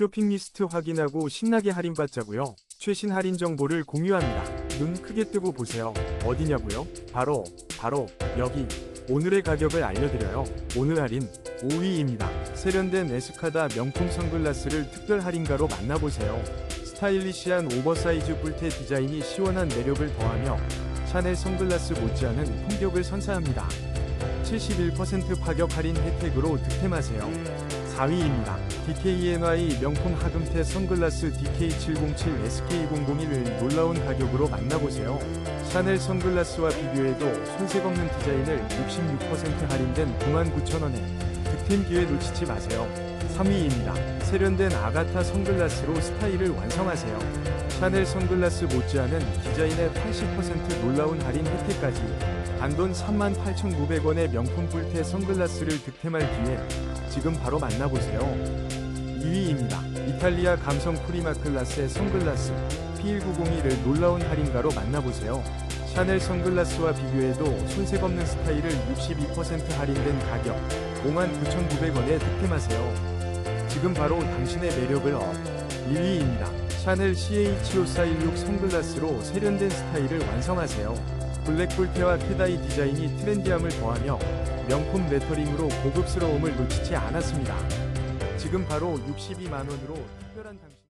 쇼핑 리스트 확인하고 신나게 할인받자고요. 최신 할인 정보를 공유합니다. 눈 크게 뜨고 보세요. 어디냐고요? 바로 바로 여기. 오늘의 가격을 알려드려요. 오늘 할인 5위입니다. 세련된 에스카다 명품 선글라스를 특별 할인가로 만나보세요. 스타일리시한 오버사이즈 뿔테 디자인이 시원한 매력을 더하며 샤넬 선글라스 못지않은 품격을 선사합니다. 71% 파격 할인 혜택으로 득템하세요. 4위입니다. DKNY 명품 하금테 선글라스 DK707 SK001을 놀라운 가격으로 만나보세요. 샤넬 선글라스와 비교해도 손색 없는 디자인을 66% 할인된 99,000원에 득템 기회 놓치지 마세요. 3위입니다. 세련된 아가타 선글라스로 스타일을 완성하세요. 샤넬 선글라스 못지않은 디자인의 80% 놀라운 할인 혜택까지 단돈 38,900원의 명품 뿔테 선글라스를 득템할 기회 지금 바로 만나보세요. 2위입니다. 이탈리아 감성 프리마클라스의 선글라스 P1901을 놀라운 할인가로 만나보세요. 샤넬 선글라스와 비교해도 손색 없는 스타일을 62% 할인된 가격 59,900원에 득템하세요. 지금 바로 당신의 매력을 업. 1위입니다. 샤넬 CH5416 선글라스로 세련된 스타일을 완성하세요. 블랙 뿔테와 테다이 디자인이 트렌디함을 더하며 명품 레터링으로 고급스러움을 놓치지 않았습니다. 지금 바로 62만원으로 특별한 당신